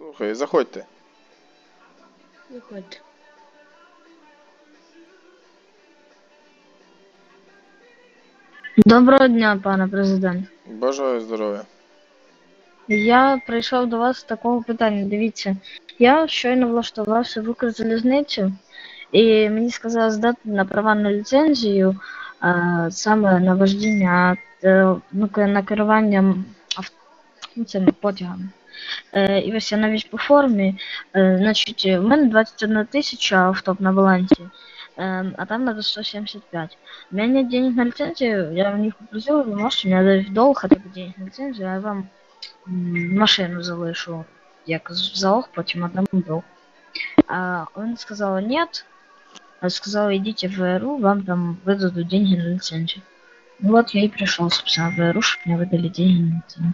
Слухай, заходьте. Виходьте. Доброго дня, пане президент. Бажаю здоров'я. Я прийшов до вас з такого питання. Дивіться, я щойно влаштувався в Укрзалізницю, і мені сказали здати на права на ліцензію а, саме на вождіння, е, ну, на керування цими потягами. Е, і ось я навіть по формі. Е, значить, в мене 21 тисяча автоп на балансі, е, а там надо 175. У меня нет денег на лицензию, я у них попросил, вы можете мне дать в долг хотя бы денег на лицензию, а я вам м, машину залишу, як з- в залог, потім отдам долг. А он сказал нет, а сказал идите в ВРУ, вам там выдадут деньги на лицензию. Ну вот я и пришел, собственно, в ВРУ, чтобы мне выдали деньги на лицензию.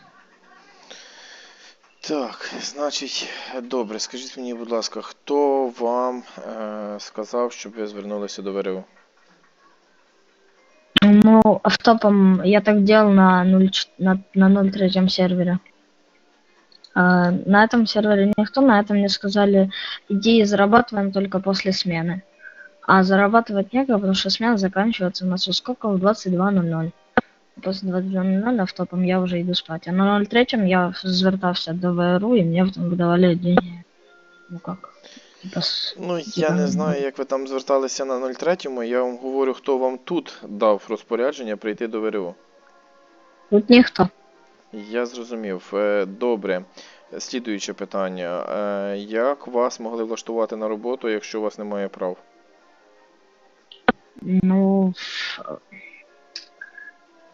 Так, значить, добре, скажіть мені, будь ласка, хто вам е, сказав, щоб ви звернулися до ВРУ? Ну, автопом я так делал на, 0, на, на 0.3 сервере. А, на этом сервере никто, на этом мне сказали, иди зарабатываем только после смены. А зарабатывать некогда, потому что смена заканчивается у нас со сколько? В 22.00. После 22.00 автопом я уже иду спать. А на 0.3 я звертався до ВРУ, и мне там выдавали деньги. Ну как? Ну, я не знаю, як ви там зверталися на 03-му, я вам говорю, хто вам тут дав розпорядження прийти до ВРУ. Тут никто. Я зрозумів. Е, Добре. Слідуюче питання. Е, Як вас могли влаштувати на роботу, якщо у вас немає прав? Ну,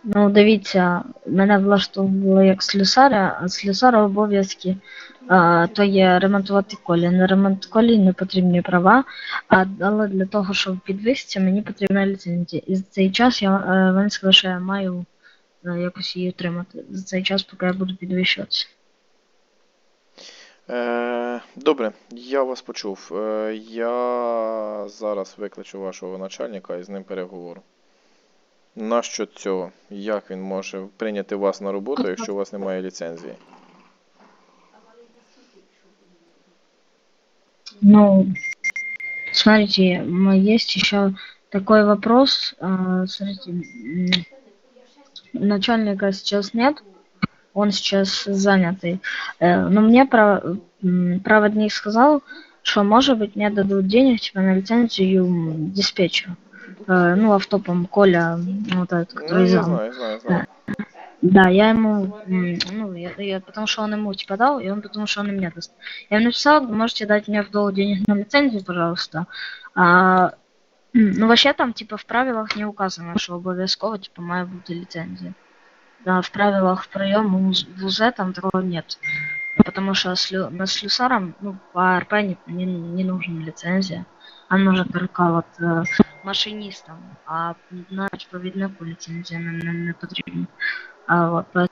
ну дивіться, мене влаштовували як слюсаря, а слюсара обов'язки то є ремонтувати колії. На ремонт колій не потрібні права, але для того, щоб підвестися, мені потрібна ліцензія. І за цей час я е, вони сказали, що я маю е, якось її отримати. За цей час, поки я буду підвищуватися. Е, Добре, я вас почув. Я зараз викличу вашого начальника і з ним переговорю. Нащо цього? Як він може прийняти вас на роботу, якщо у вас немає ліцензії? Ну, смотрите, м, есть еще такой вопрос. А, Смотрите, м, начальника сейчас нет, он сейчас занятый. Э, Но мне про- м, проводник сказал, что, может быть, мне дадут денег типа, на лицензию м, диспетчера. Э, Ну, автопом Коля, ну, вот этот, Ну, который я зам. знаю, знаю, знаю. Да, я ему, м, ну, я, я- потому что он ему типа дал, и он потому что он и мне даст. Я ему написал, можете дать мне в долг денег на лицензию, пожалуйста. А, м, ну, вообще там, типа, в правилах не указано, що обов'язково, типа, має бути ліцензія. Да, в правилах прийому з- в УЗ там такого нет. Потому что слю, на слюсарам, ну, по АРП не, не, не нужна лицензия. А нужна только вот машинистам, а на відповіднику ліцензія не, не, не потрібна. А, по-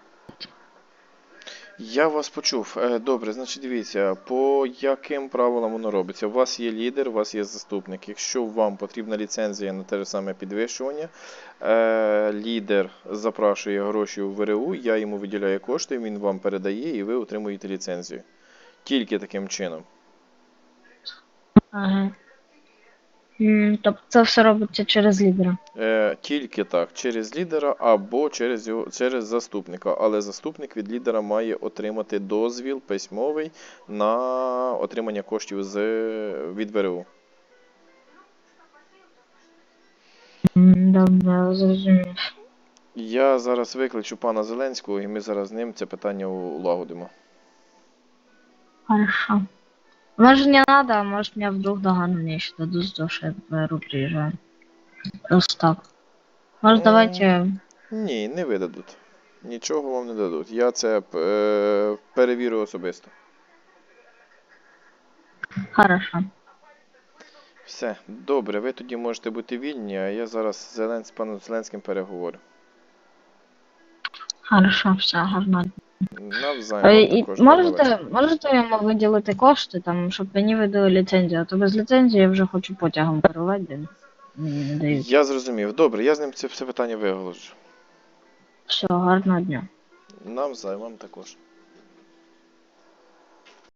Я вас почув. Е, Добре, значить дивіться, по яким правилам воно робиться? У вас є лідер, у вас є заступник. Якщо вам потрібна ліцензія на те ж саме підвищування, е, лідер запрашує гроші у ВРУ, я йому виділяю кошти, він вам передає і ви отримуєте ліцензію. Тільки таким чином. Ага. Тобто це все робиться через лідера. Е, тільки так, через лідера або через його через заступника. Але заступник від лідера має отримати дозвіл письмовий на отримання коштів з від ВРУ. Добре, зрозумів. Я зараз викличу пана Зеленського, і ми зараз з ним це питання улагодимо. Хорошо. Может не надо, а может меня вдруг догану мне еще дадут за то, что я в приезжаю. Просто так. Может Ну, давайте... Ні, не видадуть. Нічого вам не дадуть. Я це е, перевірю особисто. Хорошо. Все, добре, ви тоді можете бути вільні, а я зараз з Зелен... з паном Зеленським переговорю. Хорошо, все, гарно. Навзаєм. Е, І також можете, можете йому виділити кошти, там, щоб мені видали ліцензію, а то без ліцензії я вже хочу потягом керувати, де мені не дають. Я зрозумів. Добре, я з ним це все питання виголоджу. Все, гарного дня. Навзаєм вам також.